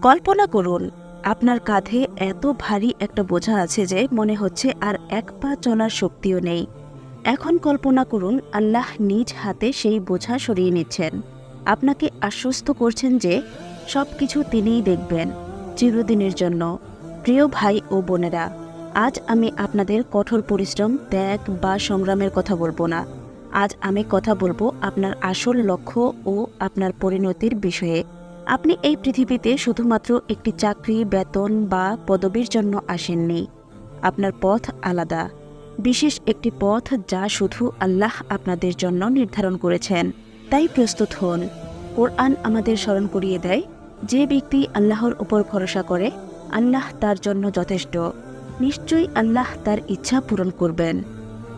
কল্পনা করুন, আপনার কাঁধে এত ভারী একটা বোঝা আছে যে মনে হচ্ছে আর এক পা চলার শক্তিও নেই। এখন কল্পনা করুন, আল্লাহ নিজ হাতে সেই বোঝা সরিয়ে নিচ্ছেন। আপনাকে আশ্বস্ত করছেন যে সব কিছু তিনিই দেখবেন, চিরদিনের জন্য। প্রিয় ভাই ও বোনেরা, আজ আমি আপনাদের কঠোর পরিশ্রম, ত্যাগ বা সংগ্রামের কথা বলব না। আজ আমি কথা বলব আপনার আসল লক্ষ্য ও আপনার পরিণতির বিষয়ে। আপনি এই পৃথিবীতে শুধুমাত্র একটি চাকরি, বেতন বা পদবীর জন্য আসেননি। আপনার পথ আলাদা। বিশেষ একটি পথ যা শুধু আল্লাহ আপনাদের জন্য নির্ধারণ করেছেন। তাই প্রস্তুত হন। কোরআন আমাদের স্মরণ করিয়ে দেয়, যে ব্যক্তি আল্লাহর উপর ভরসা করে, আল্লাহ তার জন্য যথেষ্ট। নিশ্চয়ই আল্লাহ তার ইচ্ছা পূরণ করবেন।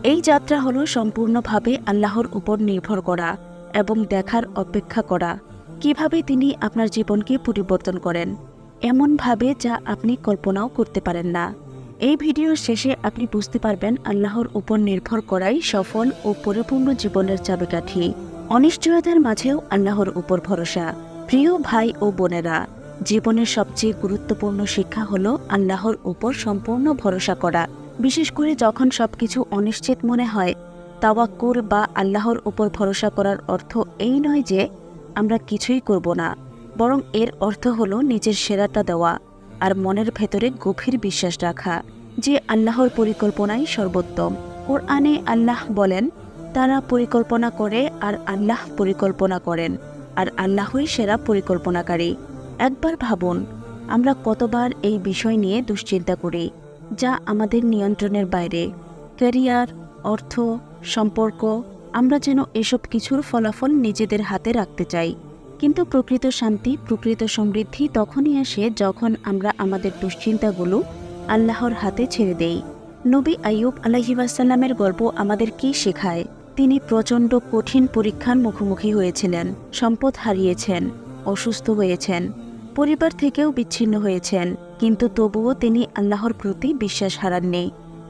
এই যাত্রা হলো সম্পূর্ণভাবে আল্লাহর উপর নির্ভর করা এবং দেখার অপেক্ষা করা। কীভাবে তিনি আপনার জীবনকে পরিবর্তন করেন? এমনভাবে যা আপনি কল্পনাও করতে পারেন না। এই ভিডিওর শেষে আপনি বুঝতে পারবেন আল্লাহর উপর নির্ভর করাই সফল ও পরিপূর্ণ জীবনের চাবিকাঠি। অনিশ্চয়তার মাঝেও আল্লাহর উপর ভরসা। প্রিয় ভাই ও বোনেরা, জীবনের সবচেয়ে গুরুত্বপূর্ণ শিক্ষা হল আল্লাহর উপর সম্পূর্ণ ভরসা করা। বিশেষ করে যখন সবকিছু অনিশ্চিত মনে হয় তাওয়াক্কুর বা আল্লাহর উপর ভরসা করার অর্থ এই নয় যে আমরা কিছুই করব না, বরং এর অর্থ হলো নিজের সেরাটা দেওয়া আর মনের ভেতরে গভীর বিশ্বাস রাখা, যে আল্লাহর পরিকল্পনাই সর্বোত্তম। কোরআনে আল্লাহ বলেন, তারা পরিকল্পনা করে আর আল্লাহ পরিকল্পনা করেন, আর আল্লাহই সেরা পরিকল্পনাকারী। একবার ভাবুন, আমরা কতবার এই বিষয় নিয়ে দুশ্চিন্তা করি, যা আমাদের নিয়ন্ত্রণের বাইরে। ক্যারিয়ার, অর্থ, সম্পর্ক আমরা যেন এসব কিছুর ফলাফল নিজেদের হাতে রাখতে চাই। কিন্তু প্রকৃত শান্তি, প্রকৃত সমৃদ্ধি তখনই আসে যখন আমরা আমাদের দুশ্চিন্তাগুলো আল্লাহর হাতে ছেড়ে দেই। নবী আইয়ুব আলহিবাসাল্লামের গল্প আমাদের কি শেখায়? তিনি প্রচণ্ড কঠিন পরীক্ষার মুখোমুখি হয়েছিলেন, সম্পদ হারিয়েছেন, অসুস্থ হয়েছেন, পরিবার থেকেও বিচ্ছিন্ন হয়েছেন, কিন্তু তবুও তিনি আল্লাহর প্রতি বিশ্বাস হারাননি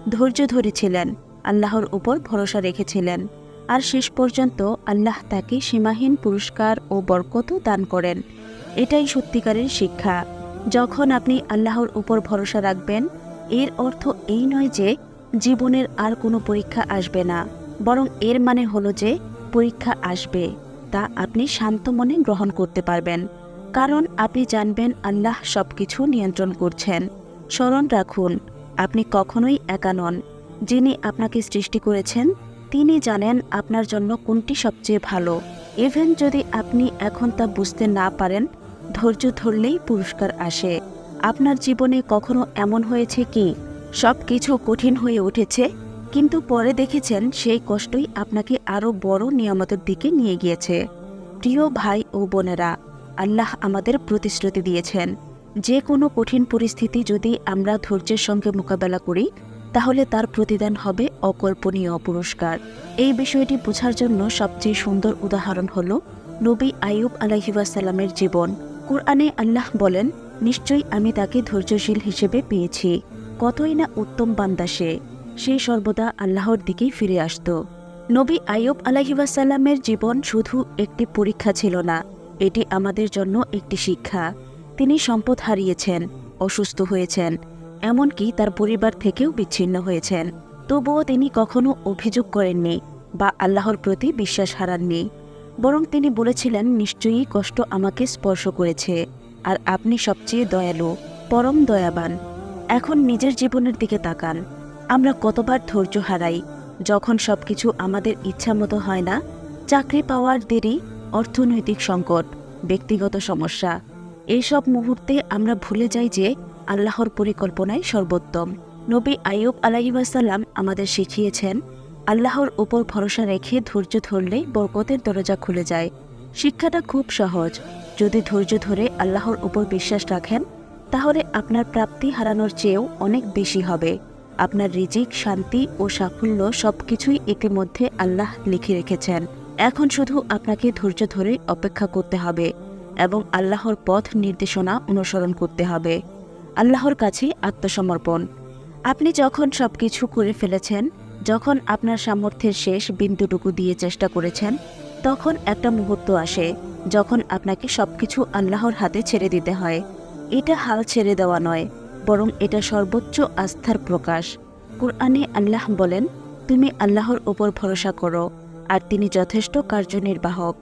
ধৈর্য ধরেছিলেন, আল্লাহর উপর ভরসা রেখেছিলেন। আর শেষ পর্যন্ত আল্লাহ তাকে সীমাহীন পুরস্কার ও বরকতও দান করেন। এটাই সত্যিকারের শিক্ষা। যখন আপনি আল্লাহর উপর ভরসা রাখবেন, এর অর্থ এই নয় যে জীবনের আর কোনো পরীক্ষা আসবে না, বরং এর মানে হলো যে পরীক্ষা আসবে, তা আপনি শান্ত মনে গ্রহণ করতে পারবেন। কারণ আপনি জানবেন আল্লাহ সব কিছু নিয়ন্ত্রণ করছেন। স্মরণ রাখুন, আপনি কখনোই একা নন। যিনি আপনাকে সৃষ্টি করেছেন তিনি জানেন আপনার জন্য কোনটি সবচেয়ে ভালো। ইভেন যদি আপনি এখন তা বুঝতে না পারেন, ধৈর্য ধরলেই পুরস্কার আসে। আপনার জীবনে কখনো এমন হয়েছে কি? সব কিছু কঠিন হয়ে উঠেছে, কিন্তু পরে দেখেছেন সেই কষ্টই আপনাকে আরও বড় নিয়ামতের দিকে নিয়ে গিয়েছে। প্রিয় ভাই ও বোনেরা, আল্লাহ আমাদের প্রতিশ্রুতি দিয়েছেন, যে কোনো কঠিন পরিস্থিতি যদি আমরা ধৈর্যের সঙ্গে মোকাবেলা করি তাহলে তার প্রতিদান হবে অকল্পনীয় পুরস্কার। এই বিষয়টি বোঝার জন্য সবচেয়ে সুন্দর উদাহরণ হল নবী আইয়ুব আলাহিবাসাল্লামের জীবন। কোরআনে আল্লাহ বলেন, নিশ্চয়ই আমি তাকে ধৈর্যশীল হিসেবে পেয়েছি। কতই না উত্তম বান্দা সে। সর্বদা আল্লাহর দিকেই ফিরে আসত। নবী আইয়ুব আলাহিবাসাল্লামের জীবন শুধু একটি পরীক্ষা ছিল না, এটি আমাদের জন্য একটি শিক্ষা। তিনি সম্পদ হারিয়েছেন, অসুস্থ হয়েছেন এমনকি তার পরিবার থেকেও বিচ্ছিন্ন হয়েছেন। তবুও তিনি কখনো অভিযোগ করেননি বা আল্লাহর প্রতি বিশ্বাস হারাননি। বরং তিনি বলেছিলেন, নিশ্চয়ই কষ্ট আমাকে স্পর্শ করেছে, আর আপনি সবচেয়ে দয়ালু, পরম দয়াবান। এখন নিজের জীবনের দিকে তাকান। আমরা কতবার ধৈর্য হারাই, যখন সবকিছু আমাদের ইচ্ছা মতো হয় না। চাকরি পাওয়ার দেরি, অর্থনৈতিক সংকট, ব্যক্তিগত সমস্যা। এইসব মুহূর্তে আমরা ভুলে যাই যে আল্লাহর পরিকল্পনাই সর্বোত্তম। নবী আইয়ুব আলাইসাল্লাম আমাদের শিখিয়েছেন, আল্লাহর উপর ভরসা রেখে ধৈর্য ধরলেই বরকতের দরজা খুলে যায়। শিক্ষাটা খুব সহজ। যদি ধৈর্য ধরে আল্লাহর উপর বিশ্বাস রাখেন, তাহলে আপনার প্রাপ্তি হারানোর চেয়েও অনেক বেশি হবে। আপনার রিজিক, শান্তি ও সাফল্য সবকিছুই ইতিমধ্যে আল্লাহ লিখে রেখেছেন। এখন শুধু আপনাকে ধৈর্য ধরে অপেক্ষা করতে হবে এবং আল্লাহর পথ নির্দেশনা অনুসরণ করতে হবে। আল্লাহর কাছে আত্মসমর্পণ। আপনি যখন সবকিছু করে ফেলেছেন, যখন আপনার সামর্থ্যের শেষ বিন্দুটুকু দিয়ে চেষ্টা করেছেন, তখন একটা মুহূর্ত আসে, যখন আপনাকে সবকিছু আল্লাহর হাতে ছেড়ে দিতে হয়। এটা হাল ছেড়ে দেওয়া নয়, বরং এটা সর্বোচ্চ আস্থার প্রকাশ। কুরআনে আল্লাহ বলেন, তুমি আল্লাহর ওপর ভরসা করো, আর তিনি যথেষ্ট কার্যনির্বাহক।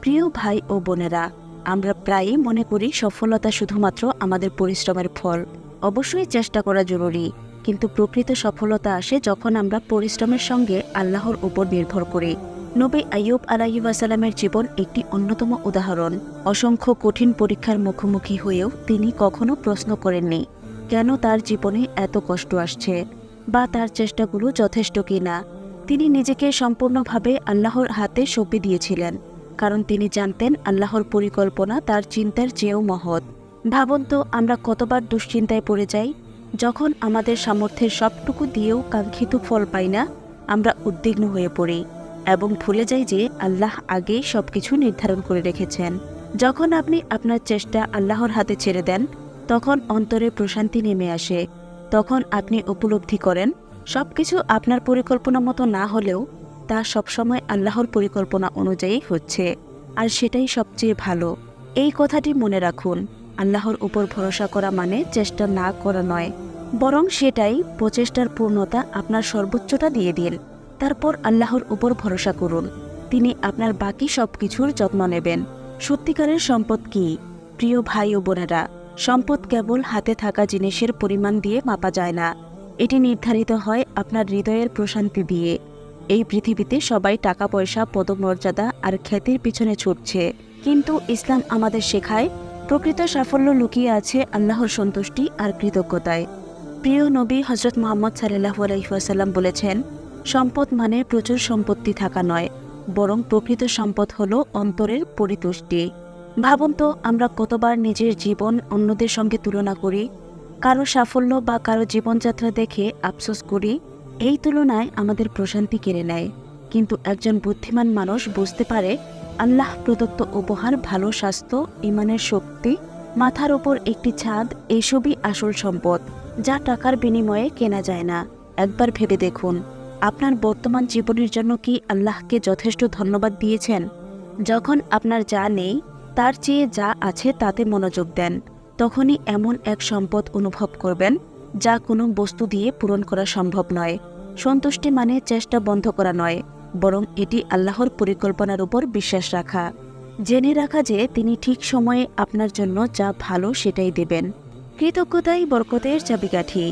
প্রিয় ভাই ও বোনেরা আমরা প্রায়ই মনে করি সফলতা শুধুমাত্র আমাদের পরিশ্রমের ফল। অবশ্যই চেষ্টা করা জরুরি, কিন্তু প্রকৃত সফলতা আসে যখন আমরা পরিশ্রমের সঙ্গে আল্লাহর উপর নির্ভর করি। নবী আইয়ুব আলাইসালামের জীবন একটি অন্যতম উদাহরণ। অসংখ্য কঠিন পরীক্ষার মুখোমুখি হয়েও তিনি কখনো প্রশ্ন করেননি, কেন তার জীবনে এত কষ্ট আসছে, বা তার চেষ্টাগুলো যথেষ্ট কিনা। তিনি নিজেকে সম্পূর্ণভাবে আল্লাহর হাতে সঁপে দিয়েছিলেন। কারণ তিনি জানতেন আল্লাহর পরিকল্পনা তার চিন্তার চেয়েও মহৎ। ভাবুন তো, আমরা কতবার দুশ্চিন্তায় পড়ে যাই, যখন আমাদের সামর্থ্যের সবটুকু দিয়েও কাঙ্ক্ষিত ফল পাই না, আমরা উদ্বিগ্ন হয়ে পড়ি এবং ভুলে যাই যে আল্লাহ আগেই সবকিছু নির্ধারণ করে রেখেছেন। যখন আপনি আপনার চেষ্টা আল্লাহর হাতে ছেড়ে দেন, তখন অন্তরে প্রশান্তি নেমে আসে। তখন আপনি উপলব্ধি করেন সব কিছু আপনার পরিকল্পনা মতো না হলেও তা সবসময় আল্লাহর পরিকল্পনা অনুযায়ী হচ্ছে। আর সেটাই সবচেয়ে ভালো। এই কথাটি মনে রাখুন, আল্লাহর উপর ভরসা করা মানে চেষ্টা না করা নয়। বরং সেটাই প্রচেষ্টার পূর্ণতা আপনার সর্বোচ্চটা দিয়ে দিন। তারপর আল্লাহর উপর ভরসা করুন। তিনি আপনার বাকি সব কিছুর যত্ন নেবেন। সত্যিকারের সম্পদ কি? প্রিয় ভাই ও বোনেরা, সম্পদ কেবল হাতে থাকা জিনিসের পরিমাণ দিয়ে মাপা যায় না। এটি নির্ধারিত হয় আপনার হৃদয়ের প্রশান্তি দিয়ে। এই পৃথিবীতে সবাই টাকা পয়সা পদমর্যাদা আর খ্যাতির পিছনে ছুটছে। কিন্তু ইসলাম আমাদের শেখায়, প্রকৃত সাফল্য লুকিয়ে আছে আল্লাহর সন্তুষ্টি আর কৃতজ্ঞতায়। প্রিয় নবী হজরত মোহাম্মদ সাল্লাহ আলহিহাসাল্লাম বলেছেন, সম্পদ মানে প্রচুর সম্পত্তি থাকা নয়, বরং প্রকৃত সম্পদ হল অন্তরের পরিতুষ্টি। ভাবুন তো, আমরা কতবার নিজের জীবন অন্যদের সঙ্গে তুলনা করি, কারও সাফল্য বা কারও জীবনযাত্রা দেখে আফসোস করি এই তুলনায় আমাদের প্রশান্তি কেড়ে নেয়। কিন্তু একজন বুদ্ধিমান মানুষ বুঝতে পারে, আল্লাহ প্রদত্ত উপহার ভালো স্বাস্থ্য, ইমানের শক্তি, মাথার ওপর একটি ছাদ এইসবই আসল সম্পদ, যা টাকার বিনিময়ে কেনা যায় না। একবার ভেবে দেখুন, আপনার বর্তমান জীবনের জন্য কি আল্লাহকে যথেষ্ট ধন্যবাদ দিয়েছেন? যখন আপনার যা নেই, তার চেয়ে যা আছে তাতে মনোযোগ দেন। তখনই এমন এক সম্পদ অনুভব করবেন, যা কোনো বস্তু দিয়ে পূরণ করা সম্ভব নয়। সন্তুষ্টি মানে চেষ্টা বন্ধ করা নয়, বরং এটি আল্লাহর পরিকল্পনার উপর বিশ্বাস রাখা। জেনে রাখা যে তিনি ঠিক সময়ে আপনার জন্য যা ভালো সেটাই দেবেন। কৃতজ্ঞতাই বরকতের চাবিকাঠি।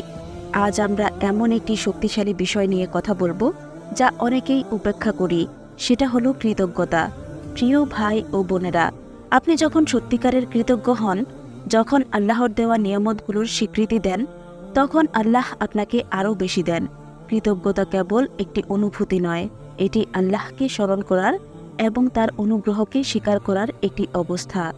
আজ আমরা এমন একটি শক্তিশালী বিষয় নিয়ে কথা বলব, যা অনেকেই উপেক্ষা করি, সেটা হলো কৃতজ্ঞতা। প্রিয় ভাই ও বোনেরা, আপনি যখন সত্যিকারের কৃতজ্ঞ হন, যখন আল্লাহর দেওয়া নিয়ামতগুলোর স্বীকৃতি দেন, তখন আল্লাহ আপনাকে আরও বেশি দেন। কৃতজ্ঞতা কেবল একটি অনুভূতি নয়, এটি আল্লাহকে স্মরণ করার এবং তার অনুগ্রহকে স্বীকার করার একটি অবস্থা।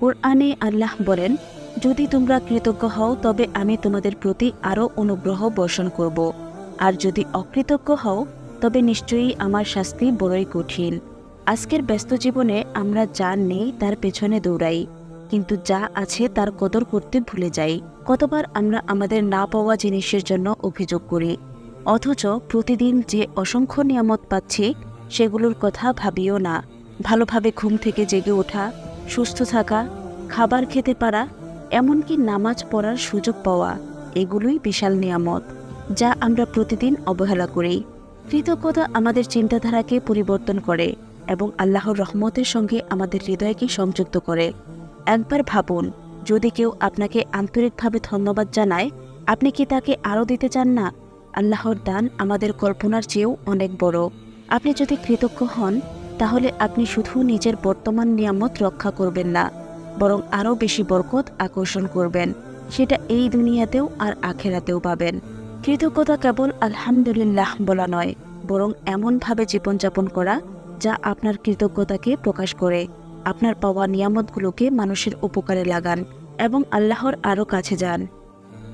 কোরআনে আল্লাহ বলেন, যদি তোমরা কৃতজ্ঞ হও, তবে আমি তোমাদের প্রতি আরও অনুগ্রহ বর্ষণ করব। আর যদি অকৃতজ্ঞ হও, তবে নিশ্চয়ই আমার শাস্তি বড়ই কঠিন। আজকের ব্যস্ত জীবনে আমরা যা নেই, তার পেছনে দৌড়াই। কিন্তু যা আছে, তার কদর করতে ভুলে যাই। কতবার আমরা আমাদের না পাওয়া জিনিসের জন্য অভিযোগ করি। অথচ প্রতিদিন যে অসংখ্য নিয়ামত পাচ্ছি, সেগুলোর কথা ভাবিও না। ভালোভাবে ঘুম থেকে জেগে ওঠা, সুস্থ থাকা, খাবার খেতে পারা, এমনকি নামাজ পড়ার সুযোগ পাওয়া, এগুলোই বিশাল নিয়ামত, যা আমরা প্রতিদিন অবহেলা করি। কৃতজ্ঞতা আমাদের চিন্তাধারাকে পরিবর্তন করে এবং আল্লাহর রহমতের সঙ্গে আমাদের হৃদয়কে সংযুক্ত করে। একবার ভাবুন, যদি কেউ আপনাকে আন্তরিকভাবে ধন্যবাদ জানায়, আপনি কি তাকে আরও দিতে চান না? আল্লাহর দান আমাদের কল্পনার চেয়েও অনেক বড়। আপনি যদি কৃতজ্ঞ হন, তাহলে আপনি শুধু নিজের বর্তমান নিয়ামত রক্ষা করবেন না, বরং আরও বেশি বরকত আকর্ষণ করবেন। সেটা এই দুনিয়াতেও আর আখেরাতেও পাবেন। কৃতজ্ঞতা কেবল আলহামদুলিল্লাহ বলা নয়, বরং এমনভাবে জীবনযাপন করা যা আপনার কৃতজ্ঞতাকে প্রকাশ করে, আপনার পাওয়া নিয়ামতগুলোকে মানুষের উপকারে লাগান এবং আল্লাহর আরও কাছে যান।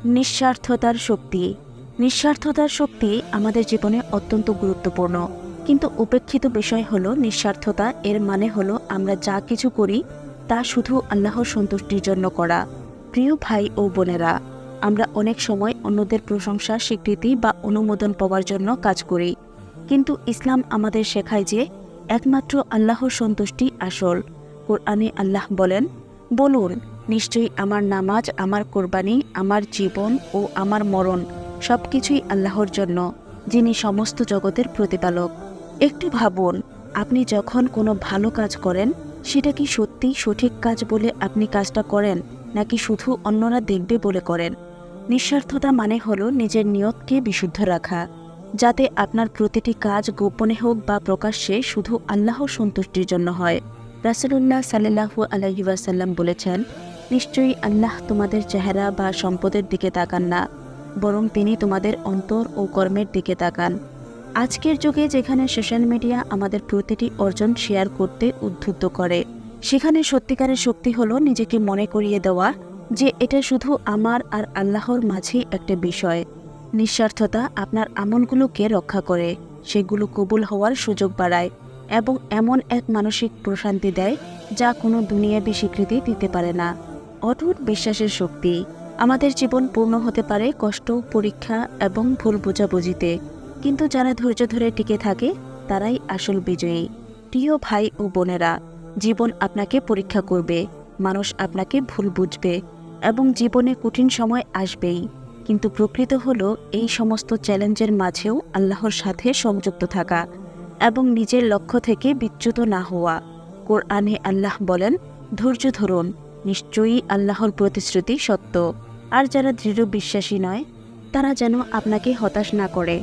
নিঃস্বার্থতার শক্তি। নিঃস্বার্থতার শক্তি আমাদের জীবনে অত্যন্ত গুরুত্বপূর্ণ। কিন্তু উপেক্ষিত বিষয় হলো নিঃস্বার্থতা, এর মানে হলো আমরা যা কিছু করি, তা শুধু আল্লাহর সন্তুষ্টির জন্য করা। প্রিয় ভাই ও বোনেরা, আমরা অনেক সময় অন্যদের প্রশংসা, স্বীকৃতি বা অনুমোদন পাওয়ার জন্য কাজ করি। কিন্তু ইসলাম আমাদের শেখায় যে, একমাত্র আল্লাহর সন্তুষ্টি আসল। কোরআনে আল্লাহ বলেন, বলুন, নিশ্চয়ই আমার নামাজ, আমার কোরবানি, আমার জীবন ও আমার মরণ সব কিছুই আল্লাহর জন্য, যিনি সমস্ত জগতের প্রতিপালক। একটু ভাবুন, আপনি যখন কোনো ভালো কাজ করেন, সেটা কি সত্যিই সঠিক কাজ বলে আপনি কাজটা করেন, নাকি শুধু অন্যরা দেখবে বলে করেন? নিঃস্বার্থতা মানে হলো নিজের নিয়তকে বিশুদ্ধ রাখা, যাতে আপনার প্রতিটি কাজ গোপনে হোক বা প্রকাশ্যে শুধু আল্লাহর সন্তুষ্টির জন্য হয়। রাসুলুল্লাহ সাল্লাহু আলহি ওয়াসাল্লাম বলেছেন, নিশ্চয়ই আল্লাহ তোমাদের চেহারা বা সম্পদের দিকে তাকান না বরং তিনি তোমাদের অন্তর ও কর্মের দিকে তাকান। আজকের যুগে যেখানে সোশ্যাল মিডিয়া আমাদের প্রতিটি অর্জন শেয়ার করতে উদ্বুদ্ধ করে, সেখানে সত্যিকারের শক্তি হলো নিজেকে মনে করিয়ে দেওয়া যে এটা শুধু আমার আর আল্লাহর মাঝেই একটা বিষয়। নিঃস্বার্থতা আপনার আমলগুলোকে রক্ষা করে, সেগুলো কবুল হওয়ার সুযোগ বাড়ায় এবং এমন এক মানসিক প্রশান্তি দেয় যা কোনো দুনিয়াবী স্বীকৃতি দিতে পারে না। অটুট বিশ্বাসের শক্তি। আমাদের জীবন পূর্ণ হতে পারে কষ্ট, পরীক্ষা এবং ভুল বোঝাবুঝিতে। কিন্তু যারা ধৈর্য ধরে টিকে থাকে, তারাই আসল বিজয়ী। প্রিয় ভাই ও বোনেরা, জীবন আপনাকে পরীক্ষা করবে, মানুষ আপনাকে ভুল বুঝবে এবং জীবনে কঠিন সময় আসবেই। কিন্তু প্রকৃত হলো, এই সমস্ত চ্যালেঞ্জের মাঝেও আল্লাহর সাথে সংযুক্ত থাকা এবং নিজের লক্ষ্য থেকে বিচ্যুত না হওয়া। কোরআনে আল্লাহ বলেন, ধৈর্য ধরুন, নিশ্চয়ই আল্লাহর প্রতিশ্রুতি সত্য। আর যারা দৃঢ় বিশ্বাসী নয়, তারা যেন আপনাকে হতাশ না করে।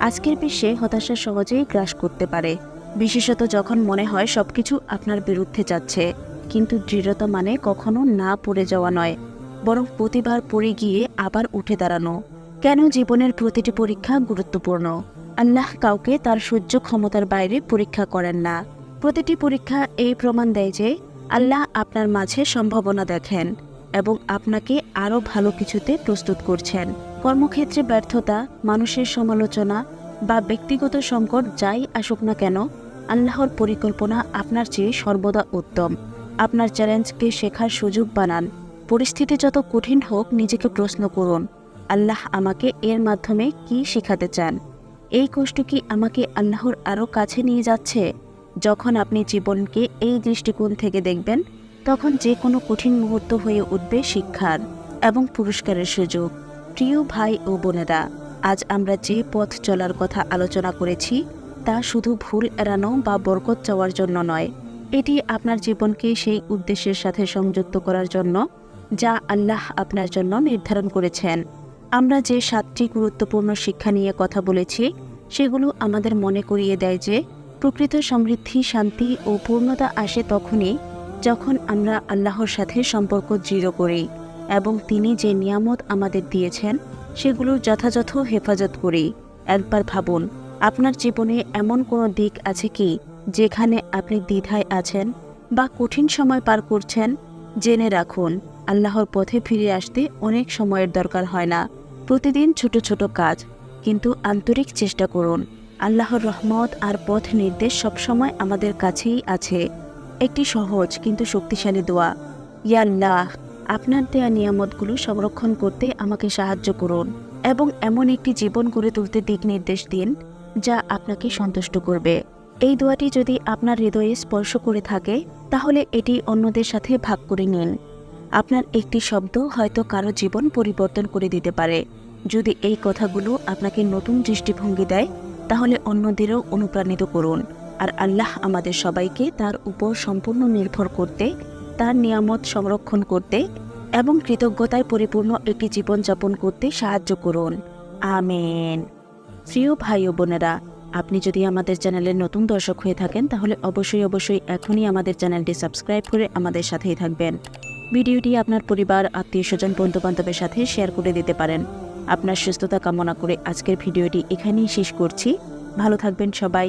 আজকের বিশ্বে হতাশা সহজেই গ্রাস করতে পারে। বিশেষত যখন মনে হয় সবকিছু আপনার বিরুদ্ধে যাচ্ছে, কিন্তু দৃঢ়তা মানে কখনো না পড়ে যাওয়া নয়, বরং প্রতিবার পড়ে গিয়ে আবার উঠে দাঁড়ানো। কেন জীবনের প্রতিটি পরীক্ষা গুরুত্বপূর্ণ? আল্লাহ কাউকে তার সহ্য ক্ষমতার বাইরে পরীক্ষা করেন না। প্রতিটি পরীক্ষা এই প্রমাণ দেয় যে আল্লাহ আপনার মাঝে সম্ভাবনা দেখেন। এবং আপনাকে আরও ভালো কিছুতে প্রস্তুত করছেন। কর্মক্ষেত্রে ব্যর্থতা, মানুষের সমালোচনা বা ব্যক্তিগত সংকট যাই আসুক না কেন, আল্লাহর পরিকল্পনা আপনার চেয়ে সর্বদা উত্তম। আপনার চ্যালেঞ্জকে শেখার সুযোগ বানান। পরিস্থিতি যত কঠিন হোক, নিজেকে প্রশ্ন করুন, আল্লাহ আমাকে এর মাধ্যমে কি শেখাতে চান? এই কষ্ট কি আমাকে আল্লাহর আরও কাছে নিয়ে যাচ্ছে? যখন আপনি জীবনকে এই দৃষ্টিকোণ থেকে দেখবেন তখন যে কোনো কঠিন মুহূর্ত হয়ে উঠবে শিক্ষার এবং পুরস্কারের সুযোগ। প্রিয় ভাই ও বোনেরা, আজ আমরা যে পথ চলার কথা আলোচনা করেছি, তা শুধু ভুল এড়ানো বা বরকত চাওয়ার জন্য নয়, এটি আপনার জীবনকে সেই উদ্দেশ্যের সাথে সংযুক্ত করার জন্য, যা আল্লাহ আপনার জন্য নির্ধারণ করেছেন। আমরা যে সাতটি গুরুত্বপূর্ণ শিক্ষা নিয়ে কথা বলেছি, সেগুলো আমাদের মনে করিয়ে দেয় যে, প্রকৃত সমৃদ্ধি, শান্তি ও পূর্ণতা আসে তখনই যখন আমরা আল্লাহর সাথে সম্পর্ক দৃঢ় করি এবং তিনি যে নিয়ামত আমাদের দিয়েছেন, সেগুলোর যথাযথ হেফাজত করি। একবার ভাবুন, আপনার জীবনে এমন কোনো দিক আছে কি, যেখানে আপনি দ্বিধায় আছেন বা কঠিন সময় পার করছেন? জেনে রাখুন, আল্লাহর পথে ফিরে আসতে অনেক সময়ের দরকার হয় না। প্রতিদিন ছোট ছোট কাজ, কিন্তু আন্তরিক চেষ্টা করুন। আল্লাহর রহমত আর পথ নির্দেশ সবসময় আমাদের কাছেই আছে। একটি সহজ কিন্তু শক্তিশালী দোয়া। ইয়াল্লাহ, আপনার দেয়া নিয়ামতগুলো সংরক্ষণ করতে আমাকে সাহায্য করুন এবং এমন একটি জীবন গড়ে তুলতে দিক নির্দেশ দিন, যা আপনাকে সন্তুষ্ট করবে। এই দোয়াটি যদি আপনার হৃদয়ে স্পর্শ করে থাকে, তাহলে এটি অন্যদের সাথে ভাগ করে নিন। আপনার একটি শব্দ হয়তো কারও জীবন পরিবর্তন করে দিতে পারে। যদি এই কথাগুলো আপনাকে নতুন দৃষ্টিভঙ্গি দেয়, তাহলে অন্যদেরও অনুপ্রাণিত করুন। আর আল্লাহ আমাদের সবাইকে তার উপর সম্পূর্ণ নির্ভর করতে, তার নিয়ামত সংরক্ষণ করতে এবং কৃতজ্ঞতায় পরিপূর্ণ একটি জীবনযাপন করতে সাহায্য করুন। আমেন। প্রিয় ভাই ও বোনেরা, আপনি যদি আমাদের চ্যানেলের নতুন দর্শক হয়ে থাকেন, তাহলে অবশ্যই অবশ্যই এখনই আমাদের চ্যানেলটি সাবস্ক্রাইব করে আমাদের সাথেই থাকবেন। ভিডিওটি আপনার পরিবার, আত্মীয় স্বজন বন্ধু বান্ধবের সাথে শেয়ার করে দিতে পারেন। আপনার সুস্থতা কামনা করে আজকের ভিডিওটি এখানেই শেষ করছি। ভালো থাকবেন সবাই।